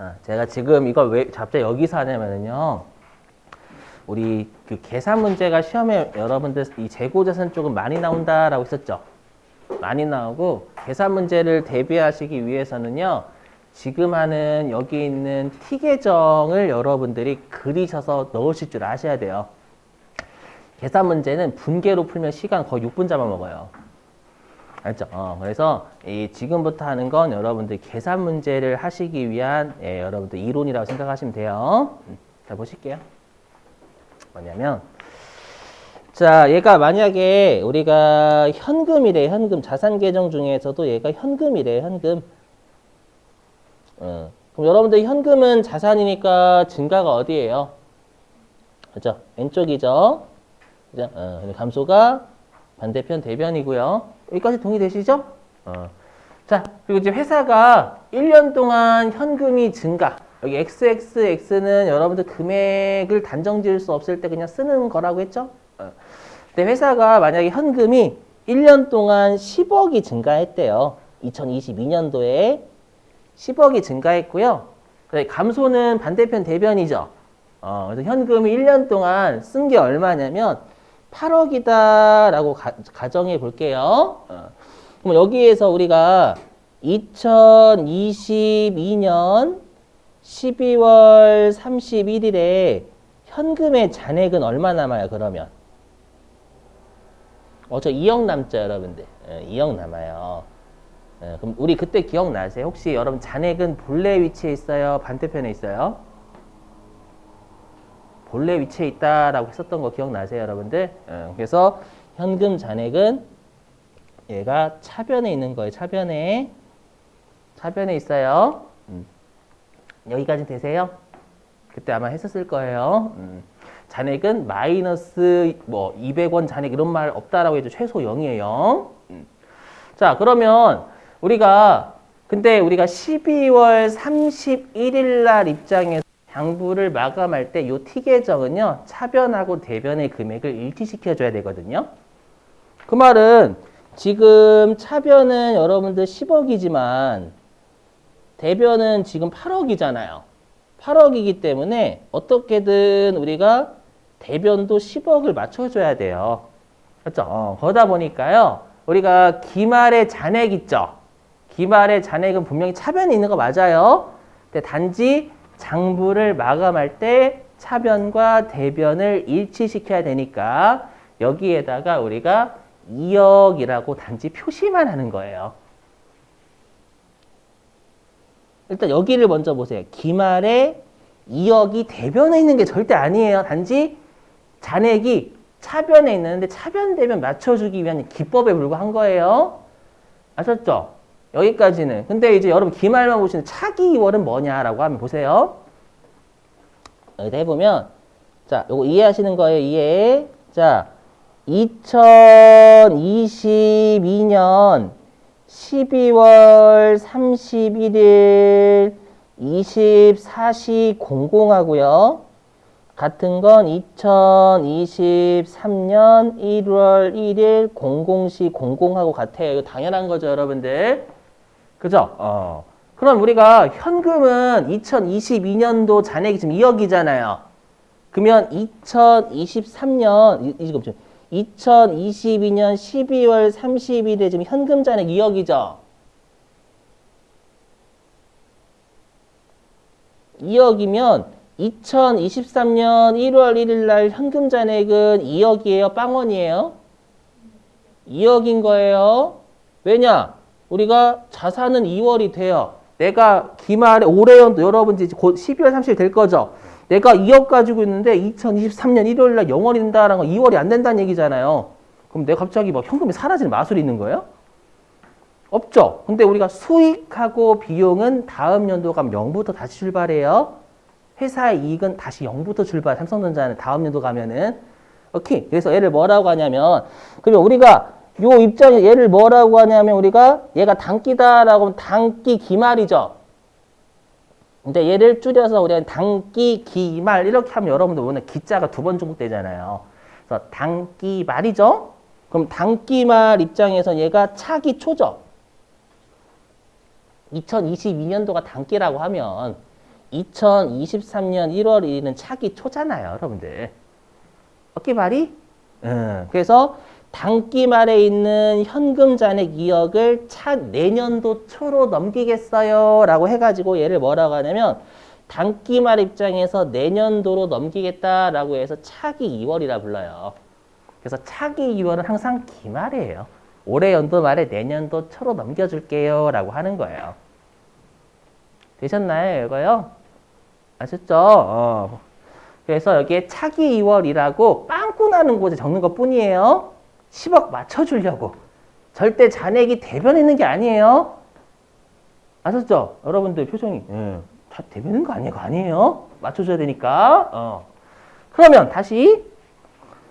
아, 제가 지금 이걸 왜 갑자기 여기서 하냐면요. 우리 그 계산 문제가 시험에 여러분들 이 재고자산 쪽은 많이 나온다라고 했었죠. 많이 나오고 계산 문제를 대비하시기 위해서는요. 지금 하는 여기 있는 T 계정을 여러분들이 그리셔서 넣으실 줄 아셔야 돼요. 계산 문제는 분계로 풀면 시간 거의 6분 잡아먹어요. 알죠? 어, 그래서 이 지금부터 하는 건 여러분들 계산 문제를 하시기 위한 예, 여러분들 이론이라고 생각하시면 돼요. 음, 자 보실게요. 뭐냐면 자 얘가 만약에 우리가 현금이래 현금 자산 계정 중에서도 얘가 현금이래 현금. 어, 그럼 여러분들 현금은 자산이니까 증가가 어디예요? 그죠? 왼쪽이죠. 그죠? 어, 감소가 반대편 대변이고요. 여기까지 동의되시죠? 어. 자, 그리고 이제 회사가 1년 동안 현금이 증가. 여기 XXX는 여러분들 금액을 단정 지을 수 없을 때 그냥 쓰는 거라고 했죠? 어. 근데 회사가 만약에 현금이 1년 동안 10억이 증가했대요. 2022년도에 10억이 증가했고요. 감소는 반대편 대변이죠. 어, 그래서 현금이 1년 동안 쓴 게 얼마냐면 8억이다라고 가 정해 볼게요. 어. 그럼 여기에서 우리가 2022년 12월 31일에 현금의 잔액은 얼마 남아요, 그러면? 어, 저 2억 남죠, 여러분들. 예, 2억 남아요. 예, 그럼 우리 그때 기억나세요? 혹시 여러분 잔액은 본래 위치에 있어요? 반대편에 있어요? 본래 위치에 있다라고 했었던 거 기억나세요, 여러분들? 예, 그래서 현금 잔액은 얘가 차변에 있는 거예요. 차변에 차변에 있어요. 음. 여기까지 되세요? 그때 아마 했었을 거예요. 음. 잔액은 마이너스 뭐 200원 잔액 이런 말 없다라고 해도 최소 0이에요. 음. 자, 그러면 우리가 근데 우리가 12월 31일 날 입장에서 장부를 마감할 때요 T 계정은요. 차변하고 대변의 금액을 일치시켜 줘야 되거든요. 그 말은 지금 차변은 여러분들 10억이지만 대변은 지금 8억이잖아요. 8억이기 때문에 어떻게든 우리가 대변도 10억을 맞춰줘야 돼요. 그렇죠? 어, 그러다 보니까요. 우리가 기말의 잔액 있죠? 기말의 잔액은 분명히 차변이 있는 거 맞아요. 근데 단지 장부를 마감할 때 차변과 대변을 일치시켜야 되니까 여기에다가 우리가 2억이라고 단지 표시만 하는 거예요. 일단 여기를 먼저 보세요. 기말에 2억이 대변에 있는 게 절대 아니에요. 단지 잔액이 차변에 있는데 차변 대변 맞춰주기 위한 기법에 불과한 거예요. 아셨죠? 여기까지는. 근데 이제 여러분 기말만 보시는 차기 2월은 뭐냐라고 하면 보세요. 여기다 해보면 자, 요거 이해하시는 거예요. 이해. 자, 2022년 12월 31일 24시 00하고요. 같은 건 2023년 1월 1일 00시 00하고 같아요. 이거 당연한 거죠, 여러분들. 그죠? 어. 그럼 우리가 현금은 2022년도 잔액이 지금 2억이잖아요. 그러면 2023년, 이거 2022년 12월 30일에 지금 현금 잔액 2억이죠. 2억이면 2023년 1월 1일 날 현금 잔액은 2억이에요? 빵원이에요? 2억인 거예요. 왜냐? 우리가 자산은 2월이 돼요. 내가 기말에 올해 여러분 이제 곧 12월 30일 될 거죠. 내가 2억 가지고 있는데 2023년 1월 날 0원이 된다라는 건 2월이 안 된다는 얘기잖아요. 그럼 내가 갑자기 막 현금이 사라지는 마술이 있는 거예요? 없죠. 근데 우리가 수익하고 비용은 다음 연도 가면 0부터 다시 출발해요. 회사의 이익은 다시 0부터 출발. 삼성전자는 다음 연도 가면은 오케이. 그래서 얘를 뭐라고 하냐면 그러면 우리가 요 입장에 얘를 뭐라고 하냐면 우리가 얘가 단기다라고 하면 단기 기말이죠. 근데 얘를 줄여서 우리가 단기 기말 이렇게 하면 여러분들 오늘 기자가 두 번 중복되잖아요. 그래서 단기 말이죠. 그럼 단기 말 입장에서 얘가 차기 초죠. 2022년도가 단기라고 하면 2023년 1월 1일은 차기 초잖아요, 여러분들. 어깨 말이? 응. 그래서 단기 말에 있는 현금 잔액 2억을 차 내년도 초로 넘기겠어요. 라고 해가지고 얘를 뭐라고 하냐면 단기 말 입장에서 내년도로 넘기겠다라고 해서 차기 2월이라 불러요. 그래서 차기 2월은 항상 기말이에요. 올해 연도 말에 내년도 초로 넘겨줄게요. 라고 하는 거예요. 되셨나요? 이거요? 아셨죠? 어. 그래서 여기에 차기 2월이라고 빵꾸 나는 곳에 적는 것 뿐이에요. 10억 맞춰주려고. 절대 잔액이 대변에 있는 게 아니에요. 아셨죠? 여러분들 표정이. 예. 다 대변인 거 아니에요? 아니에요? 맞춰줘야 되니까. 어. 그러면 다시.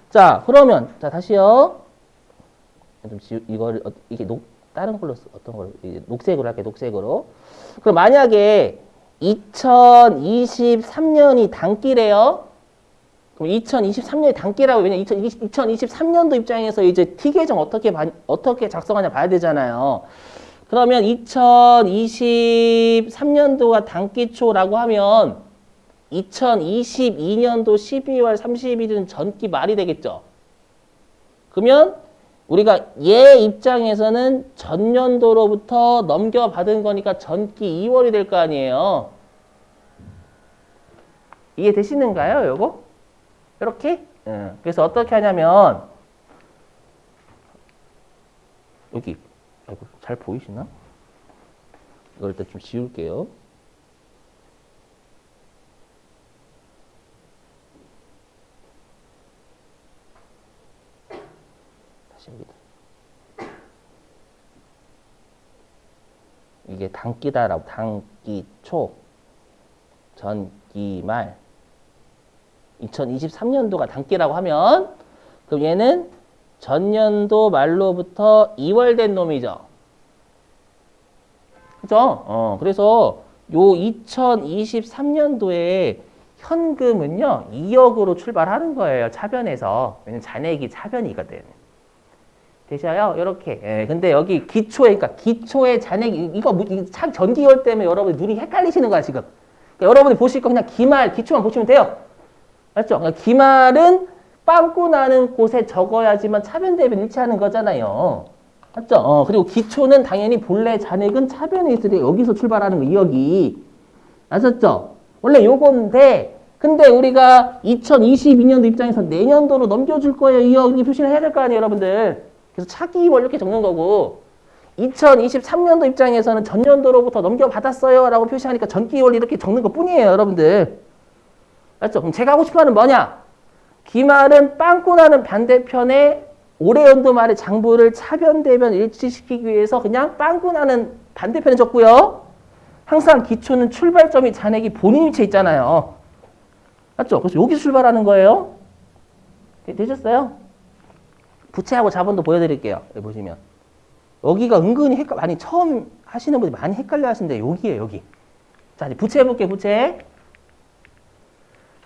자, 그러면 자 다시요. 좀 지우, 이거를 어, 이게 녹 다른 걸로 쓰- 어떤 걸로 녹색으로 할게 녹색으로. 그럼 만약에 2023년이 단기래요. 그럼 2023년이 단기라고 왜냐 2020, 2023년도 입장에서 이제 T 계정 어떻게 봐- 어떻게 작성하냐 봐야 되잖아요. 그러면 2023년도가 단기초라고 하면 2022년도 12월 31일은 전기 말이 되겠죠. 그러면 우리가 얘 입장에서는 전년도로부터 넘겨받은 거니까 전기 2월이 될 거 아니에요. 이해 되시는가요, 요거? 이렇게? 응. 그래서 어떻게 하냐면 여기 아이고, 잘 보이시나? 이걸 일단 좀 지울게요. 이게 단기다라고 단기 초 전기 말 2023년도가 단기라고 하면 그럼 얘는 전년도 말로부터 2월 된 놈이죠. 그죠? 어, 그래서 요 2023년도에 현금은요, 2억으로 출발하는 거예요. 차변에서. 왜냐면 잔액이 차변이거든. 되셔요? 이렇게. 예, 근데 여기 기초에, 그러니까 기초의 잔액이, 이거, 무- 이참 전기열 때문에 여러분 눈이 헷갈리시는 거야, 지금. 그러니까 여러분이 보실 거 그냥 기말, 기초만 보시면 돼요. 맞죠? 그러니까 기말은 빵꾸 나는 곳에 적어야지만 차변 대변 일치하는 거잖아요. 맞죠? 어, 그리고 기초는 당연히 본래 잔액은 차변에 있으니 여기서 출발하는 거, 2억이. 아셨죠? 원래 요건데, 근데 우리가 2022년도 입장에서 내년도로 넘겨줄 거예요. 2억 이 표시를 해야 될 거 아니에요, 여러분들. 그래서 차기 2월 이렇게 적는 거고, 2023년도 입장에서는 전년도로부터 넘겨받았어요. 라고 표시하니까 전기 2월 이렇게 적는 것 뿐이에요, 여러분들. 맞죠? 그럼 제가 하고 싶은 말은 뭐냐? 기말은 빵꾸 나는 반대편에 올해 연도 말에 장부를 차변 대변 일치시키기 위해서 그냥 빵꾸 나는 반대편에 적고요. 항상 기초는 출발점이 잔액이 본인 위치에 있잖아요. 맞죠? 그래서 여기서 출발하는 거예요. 되- 되셨어요? 부채하고 자본도 보여드릴게요. 여기 보시면. 여기가 은근히 헷갈, 많이 처음 하시는 분이 많이 헷갈려 하시는데 여기에요, 여기. 자, 이제 부채 해볼게요, 부채.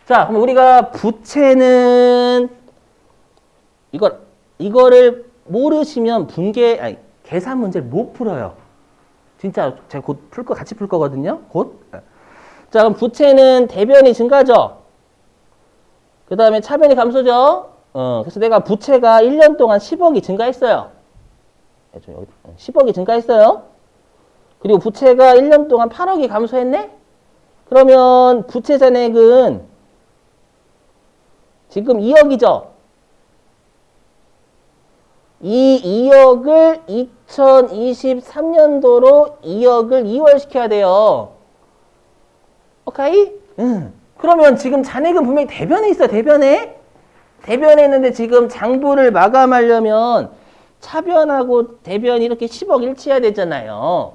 자, 그럼 우리가 부채는 이걸 이거를 모르시면 분계 아니 계산 문제를 못 풀어요. 진짜 제가 곧 풀 거 같이 풀 거거든요. 곧. 자, 그럼 부채는 대변이 증가죠. 그 다음에 차변이 감소죠. 어, 그래서 내가 부채가 1년 동안 10억이 증가했어요. 네, 좀 여기, 어, 10억이 증가했어요. 그리고 부채가 1년 동안 8억이 감소했네? 그러면 부채 잔액은 지금 2억이죠. 이 2억을 2023년도로 2억을 2월 시켜야 돼요. 오케이? 응. 그러면 지금 잔액은 분명히 대변에 있어요. 대변에. 대변에 있는데 지금 장부를 마감하려면 차변하고 대변이 이렇게 10억 일치해야 되잖아요.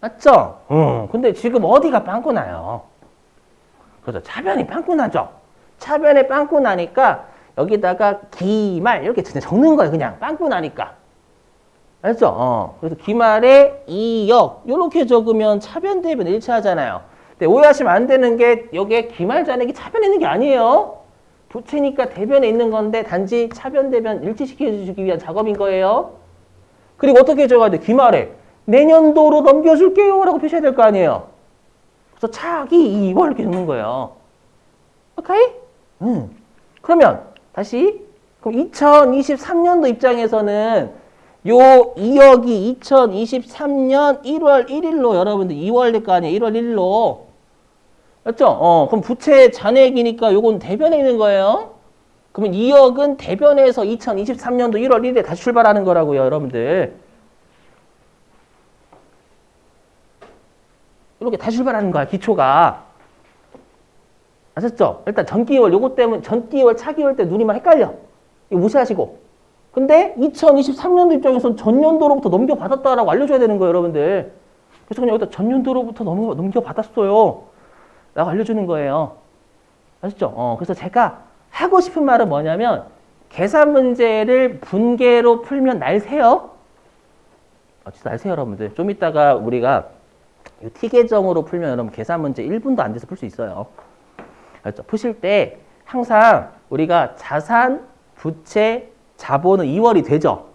맞죠? 응. 근데 지금 어디가 빵꾸 나요? 그래서 차변이 빵꾸 나죠? 차변에 빵꾸 나니까 여기다가 기말 이렇게 적는 거예요. 그냥 빵꾸 나니까. 알죠? 어. 그래서 기말에 2역 이렇게 적으면 차변 대변 일치하잖아요. 근데 오해하시면 안 되는 게 여기에 기말 잔액이 차변에 있는 게 아니에요. 부채니까 대변에 있는 건데 단지 차변 대변 일치시켜 주기 위한 작업인 거예요. 그리고 어떻게 적어야 돼? 기말에 내년도로 넘겨줄게요 라고 표시해야 될 거 아니에요. 그래서 차기 2월 이렇게 적는 거예요. 오케이? 음. 그러면 다시 그럼 2023년도 입장에서는 요 2억이 2023년 1월 1일로 여러분들 2월 될거 아니에요. 1월 1일로. 맞죠? 어, 그럼 부채 잔액이니까 요건 대변에 있는 거예요. 그러면 2억은 대변에서 2023년도 1월 1일에 다시 출발하는 거라고요, 여러분들. 이렇게 다시 출발하는 거야, 기초가. 아셨죠? 일단 전기월 요거 때문에 전기월 차기월 때 눈이만 헷갈려. 이거 무시하시고. 근데 2023년도 입장에서는 전년도로부터 넘겨받았다라고 알려줘야 되는 거예요, 여러분들. 그래서 그냥 여기다 전년도로부터 넘겨, 넘겨받았어요. 라고 알려주는 거예요. 아셨죠? 어, 그래서 제가 하고 싶은 말은 뭐냐면 계산 문제를 분계로 풀면 날 새요. 아, 진짜 날 새요, 여러분들. 좀 이따가 우리가 이 T 계정으로 풀면 여러분 계산 문제 1분도 안 돼서 풀 수 있어요. 알죠? 푸실 때 항상 우리가 자산, 부채, 자본은 2월이 되죠.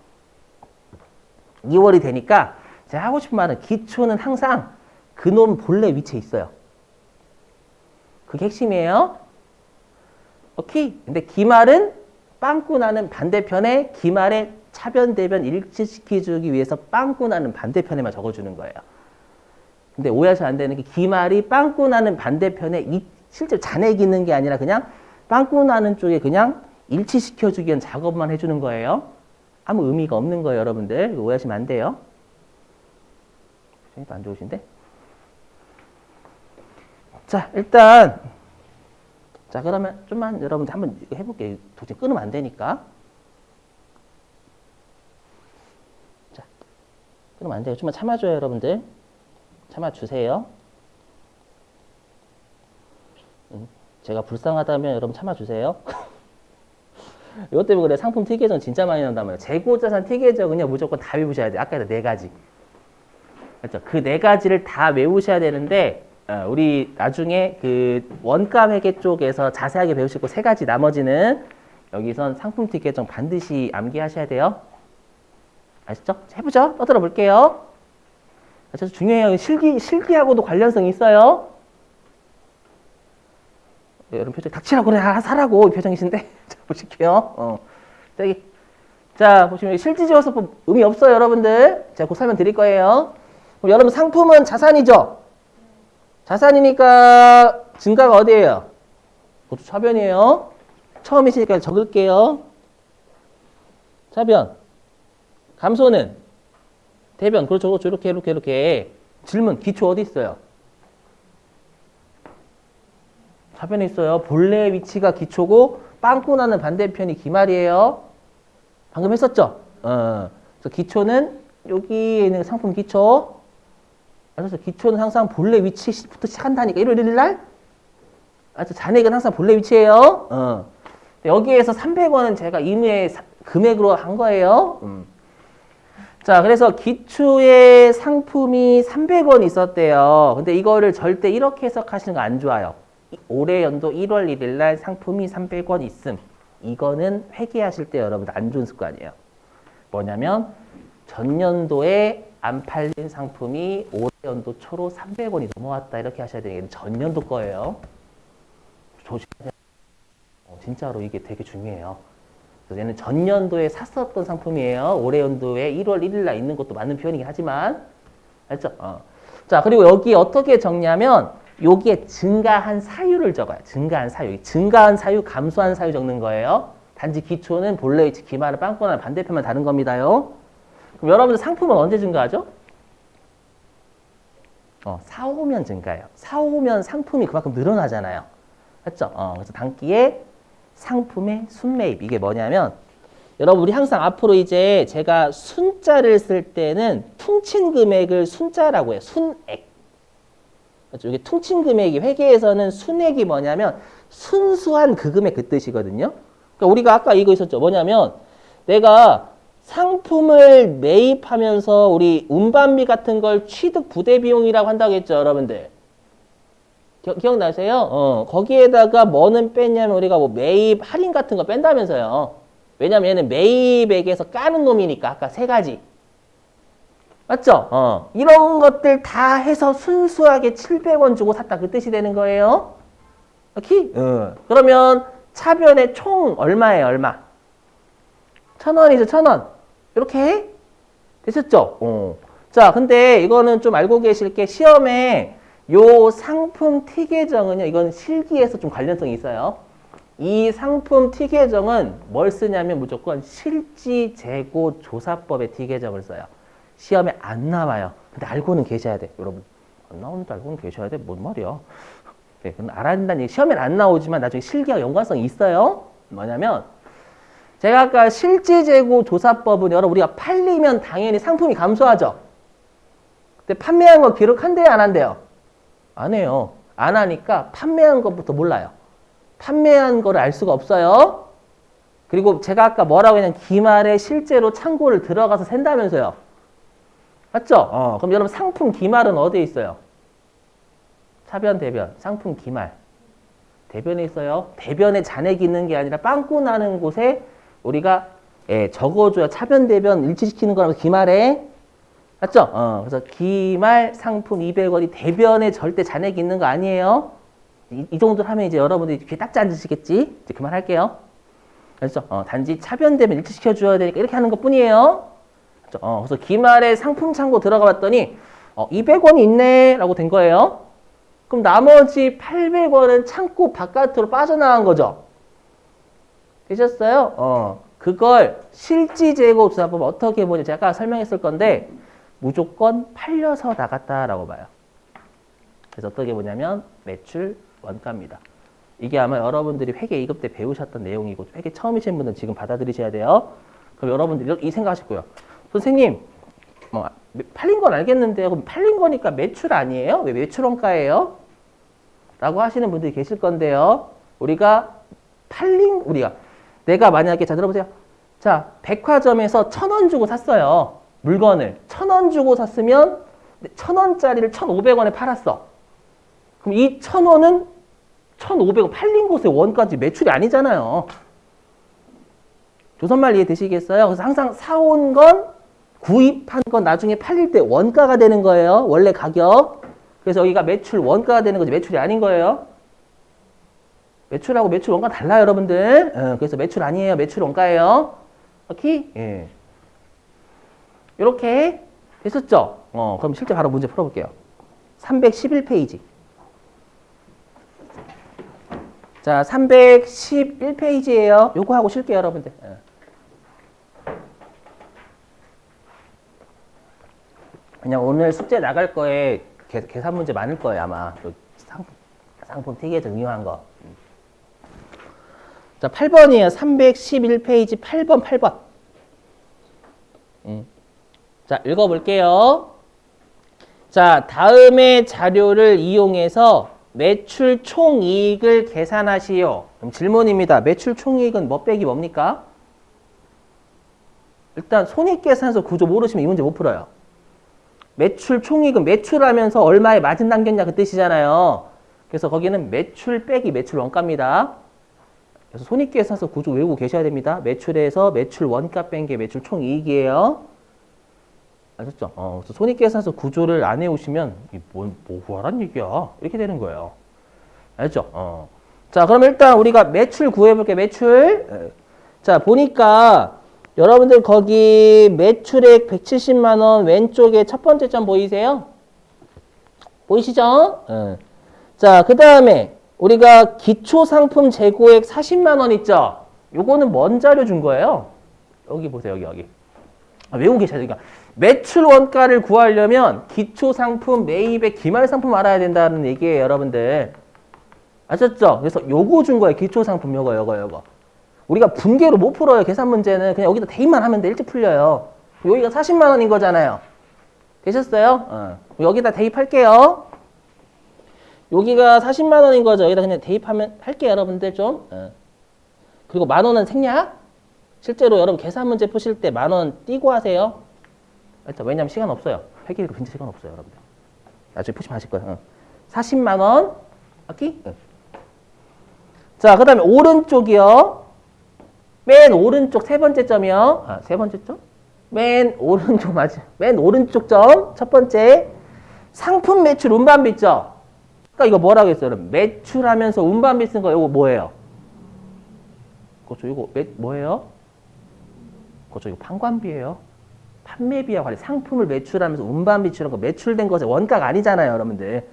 2월이 되니까 제가 하고 싶은 말은 기초는 항상 그놈 본래 위치에 있어요. 그게 핵심이에요. 오케이. 근데 기말은 빵꾸 나는 반대편에 기말에 차변 대변 일치시키기 위해서 빵꾸 나는 반대편에만 적어주는 거예요. 근데 오해하시면 안 되는 게 기말이 빵꾸 나는 반대편에 이, 실제 잔액이 있는 게 아니라 그냥 빵꾸 나는 쪽에 그냥 일치시켜주기 위한 작업만 해주는 거예요. 아무 의미가 없는 거예요, 여러분들. 이거 오해하시면 안 돼요. 표정이 또안 좋으신데? 자, 일단 자, 그러면 좀만 여러분들 한번 해볼게요. 도저히 끊으면 안 되니까. 자, 끊으면 안 돼요. 좀만 참아줘요, 여러분들. 참아주세요. 음, 제가 불쌍하다면 여러분 참아주세요. 이것 때문에 그래 상품 계정 진짜 많이 나온단 말이에요. 재고자산 계정은요 무조건 다 외우셔야 돼요. 아까 네 가지. 그렇죠? 그 네 가지를 다 외우셔야 되는데 어, 우리 나중에 그 원가 회계 쪽에서 자세하게 배우실 거 세 가지 나머지는 여기선 상품 계정 반드시 암기하셔야 돼요. 아시죠? 해보죠. 떠들어 볼게요. 아주 중요해요. 실기 실기하고도 관련성이 있어요. 네, 여러분 표정 닥치라고 그래 아, 사라고 이 표정이신데 자 보실게요. 어. 저기 자 보시면 실지지어서법 의미 없어요 여러분들. 제가 곧 설명 드릴 거예요. 그럼 여러분 상품은 자산이죠. 자산이니까 증가가 어디예요? 그것도 차변이에요. 처음이시니까 적을게요. 차변. 감소는 대변. 그렇죠. 그렇죠. 이렇게 이렇게 이렇게. 질문. 기초 어디 있어요? 좌변에 있어요. 본래 위치가 기초고 빵꾸 나는 반대편이 기말이에요. 방금 했었죠? 어. 그래서 기초는 여기 있는 상품 기초. 그래서 기초는 항상 본래 위치부터 시작한다니까. 1월 1일 날. 아주 잔액은 항상 본래 위치예요. 어. 여기에서 300원은 제가 임의의 사- 금액으로 한 거예요. 음. 자, 그래서 기초의 상품이 300원 있었대요. 근데 이거를 절대 이렇게 해석하시는 거 안 좋아요. 이- 올해 연도 1월 1일 날 상품이 300원 있음. 이거는 회계하실 때 여러분 안 좋은 습관이에요. 뭐냐면 전년도에 안 팔린 상품이 올해 연도 초로 300원이 넘어왔다 이렇게 하셔야 돼요. 얘는 전년도 거예요. 조심하세요. 어, 진짜로 이게 되게 중요해요. 그래서 얘는 전년도에 샀었던 상품이에요. 올해 연도에 1월 1일 날 있는 것도 맞는 표현이긴 하지만 알죠? 어. 자 그리고 여기 어떻게 적냐면 여기에 증가한 사유를 적어요. 증가한 사유. 증가한 사유, 감소한 사유 적는 거예요. 단지 기초는 본래 위치 기말을 빵꾸나 반대편만 다른 겁니다요. 그럼 여러분들 상품은 언제 증가하죠? 어, 사오면 증가해요. 사오면 상품이 그만큼 늘어나잖아요. 맞죠? 어, 그래서 단기에 상품의 순매입 이게 뭐냐면 여러분 우리 항상 앞으로 이제 제가 순자를 쓸 때는 퉁친 금액을 순자라고 해요. 순액. 그렇죠? 이게 퉁친 금액이 회계에서는 순액이 뭐냐면 순수한 그 금액 그 뜻이거든요. 그러니까 우리가 아까 이거 있었죠. 뭐냐면 내가 상품을 매입하면서 우리 운반비 같은 걸 취득 부대 비용이라고 한다고 했죠, 여러분들. 기, 기억나세요? 어, 거기에다가 뭐는 뺐냐면 우리가 뭐 매입 할인 같은 거 뺀다면서요. 왜냐면 얘는 매입액에서 까는 놈이니까 아까 세 가지. 맞죠? 어. 이런 것들 다 해서 순수하게 700원 주고 샀다 그 뜻이 되는 거예요. 오케이? 어. 그러면 차변의 총 얼마예요? 얼마? 천 원이죠, 천 원. 이렇게 해? 되셨죠? 어. 자, 근데 이거는 좀 알고 계실 게 시험에 요 상품 T 계정은요, 이건 실기에서 좀 관련성이 있어요. 이 상품 T 계정은 뭘 쓰냐면 무조건 실지 재고 조사법의 T 계정을 써요. 시험에 안 나와요. 근데 알고는 계셔야 돼, 여러분. 안 나오는데 알고는 계셔야 돼? 뭔 말이야? 네, 그건 알아야 된다는 얘기. 시험엔 안 나오지만 나중에 실기와 연관성이 있어요. 뭐냐면 제가 아까 실지재고 조사법은 여러분 우리가 팔리면 당연히 상품이 감소하죠. 근데 판매한 거 기록한대요, 안 한대요? 안 해요. 안 하니까 판매한 것부터 몰라요. 판매한 거를 알 수가 없어요. 그리고 제가 아까 뭐라고 했냐면 기말에 실제로 창고를 들어가서 센다면서요. 맞죠? 어, 그럼 여러분 상품 기말은 어디에 있어요? 차변, 대변, 상품 기말. 대변에 있어요. 대변에 잔액이 있는 게 아니라 빵꾸 나는 곳에 우리가 예, 적어줘야 차변, 대변 일치시키는 거라고 기말에 맞죠? 어, 그래서 기말 상품 200원이 대변에 절대 잔액이 있는 거 아니에요. 이, 이 정도로 하면 이제 여러분들이 귀에 딱지 앉으시겠지? 이제 그만할게요. 그렇죠? 어, 단지 차변, 대변 일치시켜 줘야 되니까 이렇게 하는 것 뿐이에요. 어, 그래서 기말에 상품 창고 들어가 봤더니 어, 200원이 있네 라고 된 거예요. 그럼 나머지 800원은 창고 바깥으로 빠져나간 거죠. 되셨어요? 어, 그걸 실지재고 조사법 어떻게 보냐 제가 설명했을 건데 무조건 팔려서 나갔다라고 봐요. 그래서 어떻게 보냐면 매출 원가입니다. 이게 아마 여러분들이 회계 2급 때 배우셨던 내용이고 회계 처음이신 분은 지금 받아들이셔야 돼요. 그럼 여러분들이 이렇게 이 생각하실 거예요. 선생님, 뭐 팔린 건 알겠는데 그럼 팔린 거니까 매출 아니에요? 왜 매출 원가예요? 라고 하시는 분들이 계실 건데요. 우리가 팔린 우리가 내가 만약에 자 들어보세요. 자 백화점에서 천 원 주고 샀어요. 물건을 천 원 주고 샀으면 천 원짜리를 천 오백 원에 팔았어. 그럼 이 천 원은 천 오백 원 팔린 곳의 원까지 매출이 아니잖아요. 조선말 이해되시겠어요? 그래서 항상 사온 건 구입한 건 나중에 팔릴 때 원가가 되는 거예요. 원래 가격. 그래서 여기가 매출 원가가 되는 거지 매출이 아닌 거예요. 매출하고 매출 원가 달라요, 여러분들. 어, 그래서 매출 아니에요. 매출 원가예요. 오케이? 예. 이렇게 됐었죠? 어, 그럼 실제 바로 문제 풀어볼게요. 311페이지. 자, 311페이지예요. 요거 하고 쉴게요, 여러분들. 예. 그냥 오늘 숙제 나갈 거에 계, 계산 문제 많을 거예요, 아마. 또 상품, 상품 틱에서 응용한 거. 자, 8번이에요. 311페이지 8번, 8번. 음. 자, 읽어볼게요. 자, 다음의 자료를 이용해서 매출 총이익을 계산하시오. 그럼 질문입니다. 매출 총이익은 뭐 빼기 뭡니까? 일단 손익계산서 구조 모르시면 이 문제 못 풀어요. 매출 총이익은 매출하면서 얼마에 마진 남겼냐 그 뜻이잖아요. 그래서 거기는 매출 빼기 매출 원가입니다. 그래서 손익계산서 구조 외우고 계셔야 됩니다. 매출에서 매출 원가 뺀 게 매출 총이익이에요. 아셨죠? 어, 그래서 손익계산서 구조를 안 외우시면 이 뭐, 뭐 하란 얘기야? 이렇게 되는 거예요. 알죠? 어. 자, 그럼 일단 우리가 매출 구해볼게 매출. 에. 자, 보니까 여러분들 거기 매출액 170만 원 왼쪽에 첫 번째 점 보이세요? 보이시죠? 예. 자, 그 다음에 우리가 기초 상품 재고액 40만 원 있죠? 요거는 뭔 자료 준 거예요? 여기 보세요, 여기, 여기. 아, 외우고 계셔야 되니까. 매출 원가를 구하려면 기초 상품 매입의 기말 상품 알아야 된다는 얘기예요, 여러분들. 아셨죠? 그래서 요거 준 거예요, 기초 상품 요거, 요거, 요거. 우리가 분개로 못 풀어요. 계산 문제는 그냥 여기다 대입만 하면 돼. 일찍 풀려요. 여기가 40만 원인 거잖아요. 되셨어요? 어. 여기다 대입할게요. 여기가 40만 원인 거죠. 여기다 그냥 대입하면 할게요, 여러분들 좀. 어. 그리고 만 원은 생략. 실제로 여러분 계산 문제 푸실 때 만 원 띄고 하세요. 일단 왜냐면 시간 없어요. 회계일 근데 시간 없어요, 여러분들. 나중에 푸시면 하실 거예요. 어. 40만 원. 맞기? 어. 자, 그 다음에 오른쪽이요. 맨 오른쪽 세 번째 점이요. 아, 세 번째 점? 맨 오른쪽 맞지? 맨 오른쪽 점 첫 번째 상품 매출 운반비 있죠? 그러니까 이거 뭐라고 했어요? 매출하면서 운반비 쓴 거 이거 뭐예요? 그렇죠. 이거 매, 뭐예요? 그렇죠. 이거 판관비예요. 판매비와 관련 상품을 매출하면서 운반비 치는 거 매출된 것의 원가가 아니잖아요, 여러분들.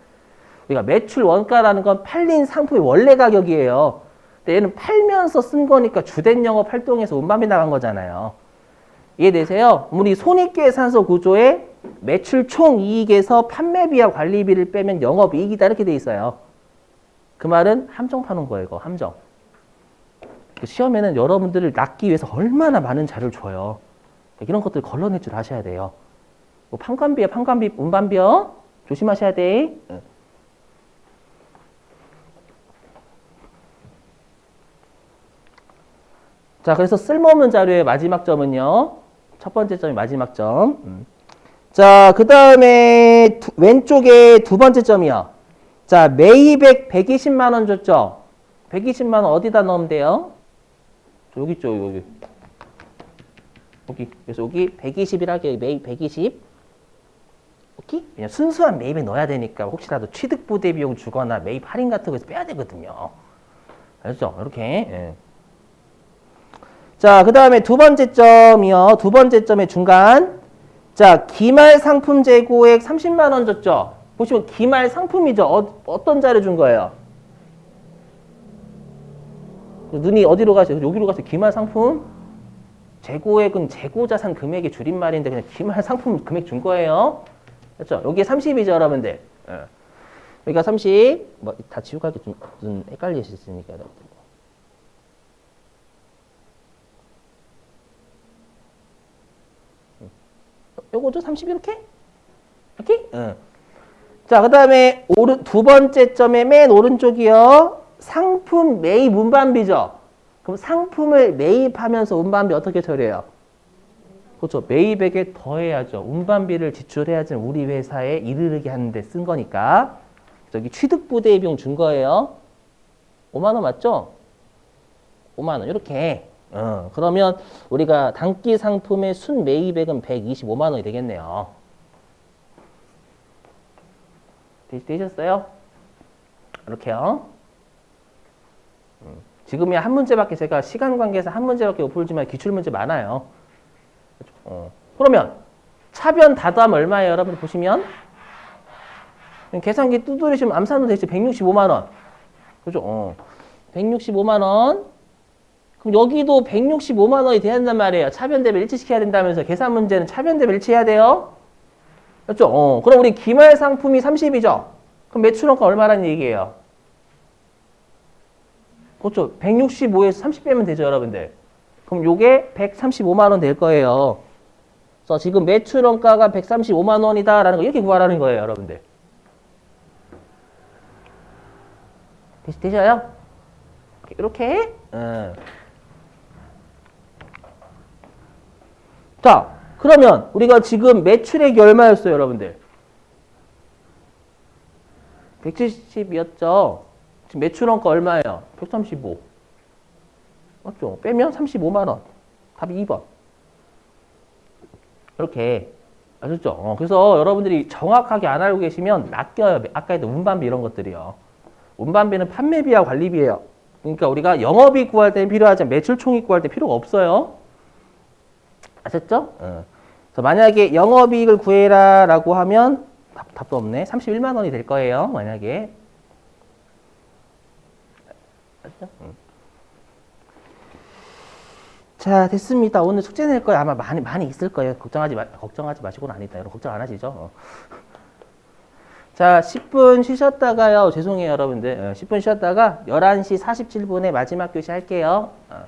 우리가 매출 원가라는 건 팔린 상품의 원래 가격이에요. 근데 얘는 팔면서 쓴 거니까 주된 영업 활동에서 운반비 나간 거잖아요. 이해되세요? 우리 손익계산서 구조에 매출 총 이익에서 판매비와 관리비를 빼면 영업이익이다 이렇게 돼 있어요. 그 말은 함정 파는 거예요, 이거 함정. 그 시험에는 여러분들을 낚기 위해서 얼마나 많은 자료를 줘요. 이런 것들 걸러낼 줄 아셔야 돼요. 뭐 판관비야, 판관비, 운반비요. 조심하셔야 돼. 자, 그래서 쓸모없는 자료의 마지막 점은요. 첫 번째 점이 마지막 점. 음. 자, 그 다음에 왼쪽에 두 번째 점이요. 자, 매입액 120만 원 줬죠? 120만 원 어디다 넣으면 돼요? 여기 있죠, 여기. 여기. 그래서 여기 120이라게 매입 120. 오케이? 그냥 순수한 매입에 넣어야 되니까 혹시라도 취득 부대 비용 주거나 매입 할인 같은 거에서 빼야 되거든요. 알죠? 이렇게. 예. 자, 그 다음에 두 번째 점이요. 두 번째 점의 중간. 자, 기말 상품 재고액 30만 원 줬죠? 보시면 기말 상품이죠. 어, 어떤 자료 준 거예요? 눈이 어디로 가세요? 여기로 가세요. 기말 상품? 재고액은 재고자산 금액의 줄임말인데 그냥 기말 상품 금액 준 거예요. 그렇죠? 여기 30이죠, 여러분들. 예. 여기가 30. 뭐 다 지우고 할게 좀, 좀 헷갈릴 수 있으니까. 여러분들. 요거죠? 30 이렇게? 이렇게? 응. 자, 그 다음에 오른, 두 번째 점의 맨 오른쪽이요. 상품 매입 운반비죠. 그럼 상품을 매입하면서 운반비 어떻게 처리해요? 그렇죠. 매입액에 더해야죠. 운반비를 지출해야지 우리 회사에 이르르게 하는데 쓴 거니까. 저기 취득부대 비용 준 거예요. 5만 원 맞죠? 5만 원 이렇게. 어, 그러면 우리가 단기 상품의 순 매입액은 125만 원이 되겠네요. 되, 되셨어요? 이렇게요. 음, 지금이 한 문제밖에 제가 시간 관계에서 한 문제밖에 못 풀지만 기출 문제 많아요. 어, 그러면 차변 다담 얼마예요? 여러분 보시면 계산기 두드리시면 암산도 되죠. 165만 원. 그죠? 어. 165만 원. 그럼 여기도 165만 원이 돼야 된단 말이에요. 차변 대비 일치시켜야 된다면서 계산 문제는 차변 대비 일치해야 돼요. 그렇죠? 어. 그럼 우리 기말 상품이 30이죠. 그럼 매출원가 얼마라는 얘기예요? 그렇죠. 165에서 30 빼면 되죠, 여러분들. 그럼 요게 135만 원 될 거예요. 그래서 지금 매출원가가 135만 원이다라는 거 이렇게 구하라는 거예요, 여러분들. 되시, 되셔요? 이렇게? 음. 자, 그러면 우리가 지금 매출액이 얼마였어요, 여러분들? 170이었죠? 지금 매출원가 얼마예요? 135. 맞죠? 빼면 35만 원. 답이 2번. 이렇게 아셨죠? 어, 그래서 여러분들이 정확하게 안 알고 계시면 낚여요. 아까 했던 운반비 이런 것들이요. 운반비는 판매비와 관리비예요. 그러니까 우리가 영업이익 구할 때는 필요하지만 매출 총익 구할 때 필요가 없어요. 아셨죠? 어. 그래서 만약에 영업이익을 구해라 라고 하면 답, 답도 없네. 31만 원이 될 거예요. 만약에. 응. 자, 됐습니다. 오늘 숙제 낼 거예요. 아마 많이 많이 있을 거예요. 걱정하지 마, 걱정하지 마시고는 아니다. 여러분 걱정 안 하시죠? 어. 자, 10분 쉬셨다가요. 죄송해요, 여러분들. 어, 10분 쉬었다가 11시 47분에 마지막 교시 할게요. 어.